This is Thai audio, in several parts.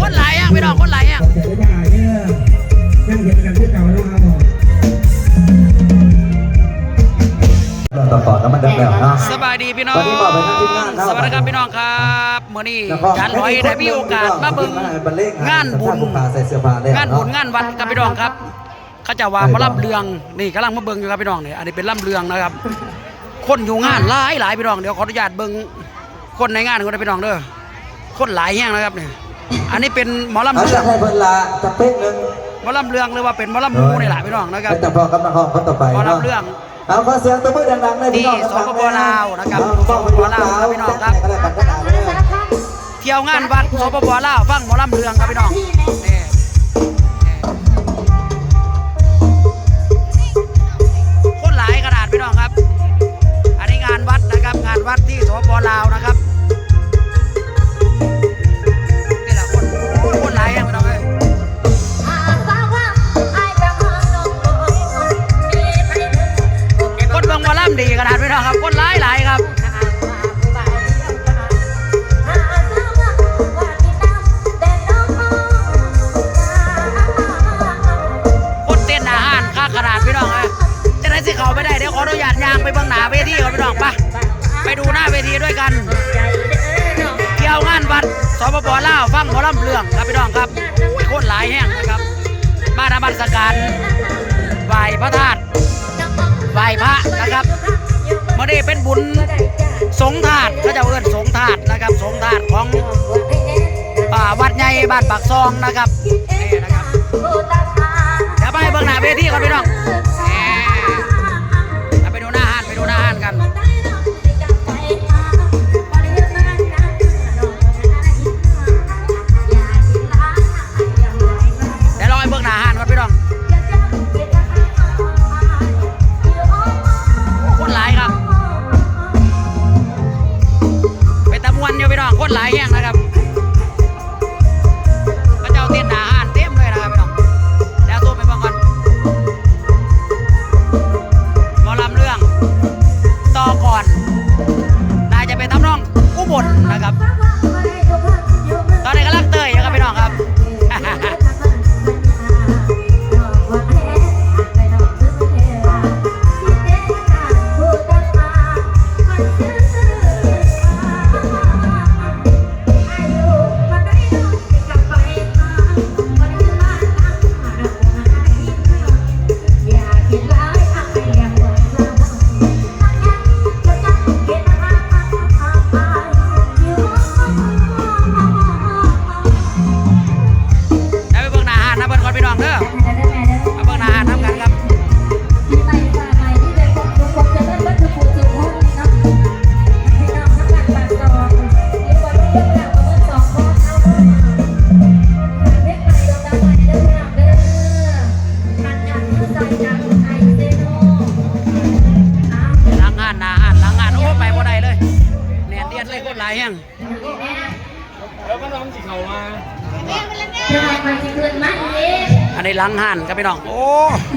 คนหลายอะไม่ดอกคนหลายอะต่อก่อนแล้วมันดังแล้วนะสบายดีพี่น้อง สวัสดีครับพี่น้องครับมื่อนี้การลอยได้มีโอกาสมาเบิ่งงานบุญงานบุญงานวัดกับพี่น้องครับเขาจะว่ามาลับเรืองนี่กำลังมาเบิ่งอยู่ครับพี่น้องเนี่ยอันนี้เป็นล่ำเรืองนะครับ คนอยู่งานหลายหลายพี่น้องเดี๋ยวขออนุญาตเบิ่งคนในงานคนพี่น้องเด้อคนหลายแห่งนะครับเนี่ย อันนี้เป็นหมอลำเอาเรืจะองให้เพิ่นละจะเป๊กหนึงหมอลำเรืองหรือว่าเป็นหมอลำหมูนี่แหละพี่น้องนะครับเป็นแต่พอกำลังห้องคนต่อไปหมอเนาะลำเรื่องเอาขอเสียงตบมือดังๆเลยพี่น้องนี่สปปลาวนะครับเอาสปปลาวครับพี่น้องครับแจ้กันได้กันได้เลยเที่ยวงานวัดสปปลาวฟังหมอลำเรืองครับพี่น้องนี่ พี่น้องปะไปดูหน้าเวทีด้วยกันเที่ยวงานวัดสปปลาวฟังหมอลำเรื่องครับพี่น้องครับโคตรหลายแห้งนะครับมาทำบัตสการไหว้พระธาตุไหว้พระนะครับเมื่อนี้เป็นบุญสงฆ์ธาตุเขาจะเอิ้นสงฆ์ธาตุนะครับ สงฆ์ธาตุของอ่าวัดใหญ่บ้านปากซองนะครับนี่นะครับเดี๋ยวไปเบื้องหน้าเวทีก่อนพี่น้อง หลังห้านหน้าห้านหลังห้านโอ้ไปบ่ได้เลยแน่นเดียดเลยคนหลายแฮงอันนี้หลังห้านครับพี่น้อง โอ้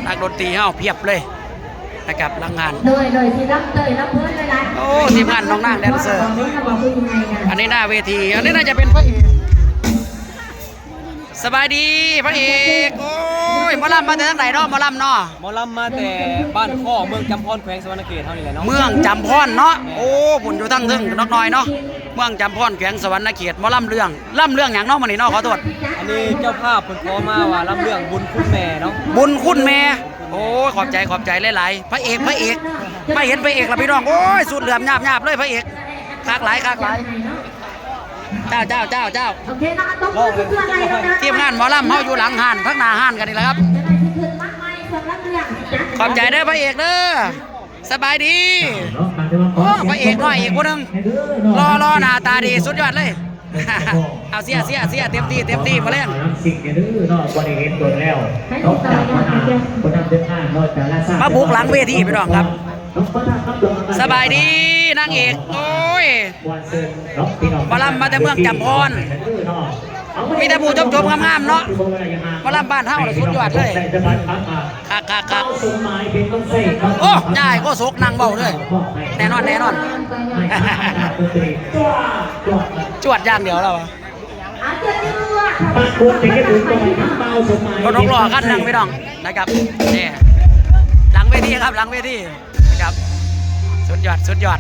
นักดนตรีเฮาเพียบเลย นะครับหลังห้าน โดยโดยที่รับเตยรับเพื่อนเลยนะโอ้ทีมงานน้องนางแดนเซอร์บอกว่าบอกคือยังไงกันอันนี้หน้าเวที อันนี้น่าจะเป็นพระเอก สบายดีพระเอก โอ้ ยหมอลำมาจากทางไหนเนาะหมอลำเนาะหมอลำมาแต่บ้านข้อเมืองจำพรแขวงสวรรณเขตเท่านี้แหละเนาะเมืองจำพรเนาะโอ้ผมอยู่ทั้งทึ่งนกน้อยเนาะเมืองจำพรแขวงสวรรณเขตหมอลำเรื่องล่ำเรื่องอย่างเนาะมันนี่เนาะขอโทษอันนี้เจ้าภาพเพิ่นขอมาว่าลำเรื่องบุญคุณแม่เนาะบุญคุณแม่โอ้ยขอบใจขอบใจหลายๆพระเอกพระเอกไม่เห็นพระเอกละพี่น้องโอ้ยสุดเหลื่อมหยาบหยาบเลยพระเอกคากหลายคากหลาย เจ้าเจ้าเจ้าเจ้าโอเคนะต้องพูดเพื่ออะไรแล้วนะทีมงานหมอลำเฮาอยู่หลังห้านพักหน้าห้านกันนี่แหละครับจะได้ที่คืนมากมายสำหรับเรื่องขอบใจเด้อพระเอกเด้อสบายดีโอ้พระเอกน้อยอีกคนหนึงรอรอหน้าตาดีสุดยอดเลยเอาเสียเสียเสียเต็มที่เต็มที่มาเล่นสิ่งเดื้อนอกบริเวณโดนแล้วนอกจากปัญหาคนทำเดินทางนอกจากลาซามาบุกหลังเวทีพี่น้องครับ สบายดีนางเอกโอ้ยมาลำมาแต่เมืองจำพรมีแต่ผู้จบๆงามๆเนาะมาลำบ้านเฮาน่ะสุดยอดเลยคักคักโอ้ยายก็สกนั่งเบาเลยแน่นอนแน่นอน จวดย่างเดียวแล้วอะอาจจะเลือกปากควรจะแค่ถึงตรงทั้งเบาสมัยรถนกหล่อขั้นหนึ่งพี่น้องนะครับนี่หลังเวทีครับหลังเวที สุดยอดสุดยอด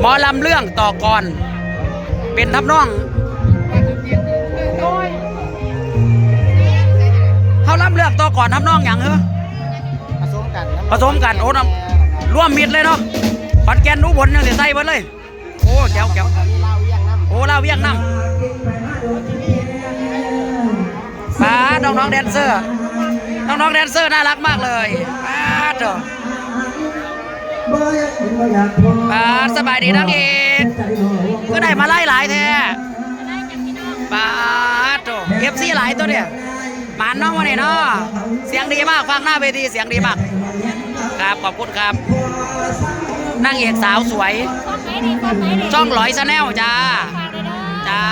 หมอลำเรื่องต่อกรเป็นทำนองเขาลำเรื่องต่อก่อนทำนองอย่างเหรอผสมกันผสมกันโอ้นำร่วมมิดเลยเนาะขอนแก่นรู้ผลยังเสียใส่เบิดเลย โอ้แก้วแก้วโอ้ลาวเวียงน้ำป้าน้องน้องๆแดนเซอร์น้องน้องๆแดนเซอร์น่ารักมากเลยป้าเถอะ ป้าสบายดีนักเอกก็ได้มาไล่หลายแท้ป้าโถเอฟซีหลายตัวเนี่ยหมานน้องวันนี้เนาะเสียงดีมากฟังหน้าเวทีเสียงดีมากครับขอบคุณครับนางเอกสาวสวย ช่องหลอยชาแนลจ้าจ้า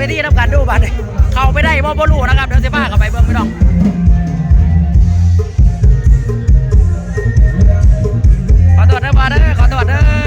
เบื้องหน้าเวทีทำการดูบัตรเข้าไปได้บ่บ่รู้นะครับเดี๋ยวสิพาเข้าไปเบิ้งไม่ต้องขอตรวจเด้อมาเด้อขอตรวจเด้อ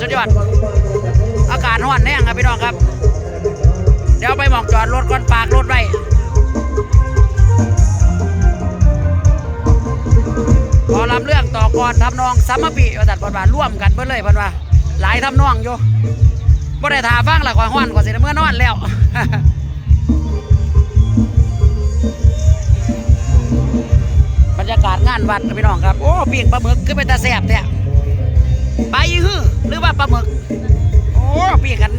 สุดยอดอด อากาศร้อนแน่งครับพี่น้องครับ เดี๋ยวไปหมองจอดรถก่อนปากรถไว้พอลำเรื่องต่อก่อนทำนองซัมมปีประจัดบทบาทร่วมกันเพื่อเลยพันว่า หลายทำนองอยู่บ่ได้ถาฟังหลักว่าห้อนกว่าสิเมื่อนอนแล้วบรรยากาศงานวัดครับพี่น้องครับ โอ้เปิ้งปลาหมึกคือเป็นตาแซ่บเนี่ย ปลาฮื้อหรือว่าปลาหมึก โอ้เปิ้งกัน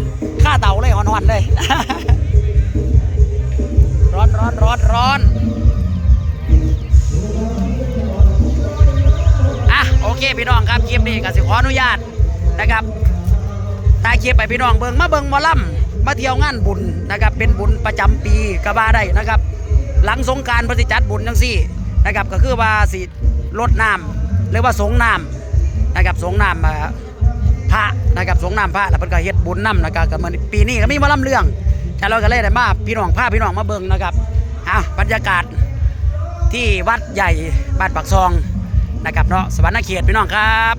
ข้าเต่าเลยหอนๆเลย ร้อนร้อนร้อนร้อนอะโอเคพี่น้องครับคลิปนี้ก็สิขออนุญาตนะครับถ่ายคลิปไปพี่น้องเบิงมาเบิงมอล่ำมาเที่ยวงานบุญนะครับ เป็นบุญประจำปีก็ว่าได้นะครับ หลังสงการพระสิจัดบุญจังซี่นะครับ ก็คือว่าสิลดน้ำหรือว่าสงน้ำ นะครับสงน้ำพระนะครับสงน้ำพระแล้วเพิ่นก็เฮ็ดบุญน้ำนะครับก็เหมือนปีนี้ก็มีมาล่ำเรื่องจะเราก็เลยได้มาพี่น้องพาพี่น้องมาเบิ่งนะครับอะบรรยากาศที่วัดใหญ่บ้านปักซองนะครับเนาะสวรรณเขตพี่น้องครับ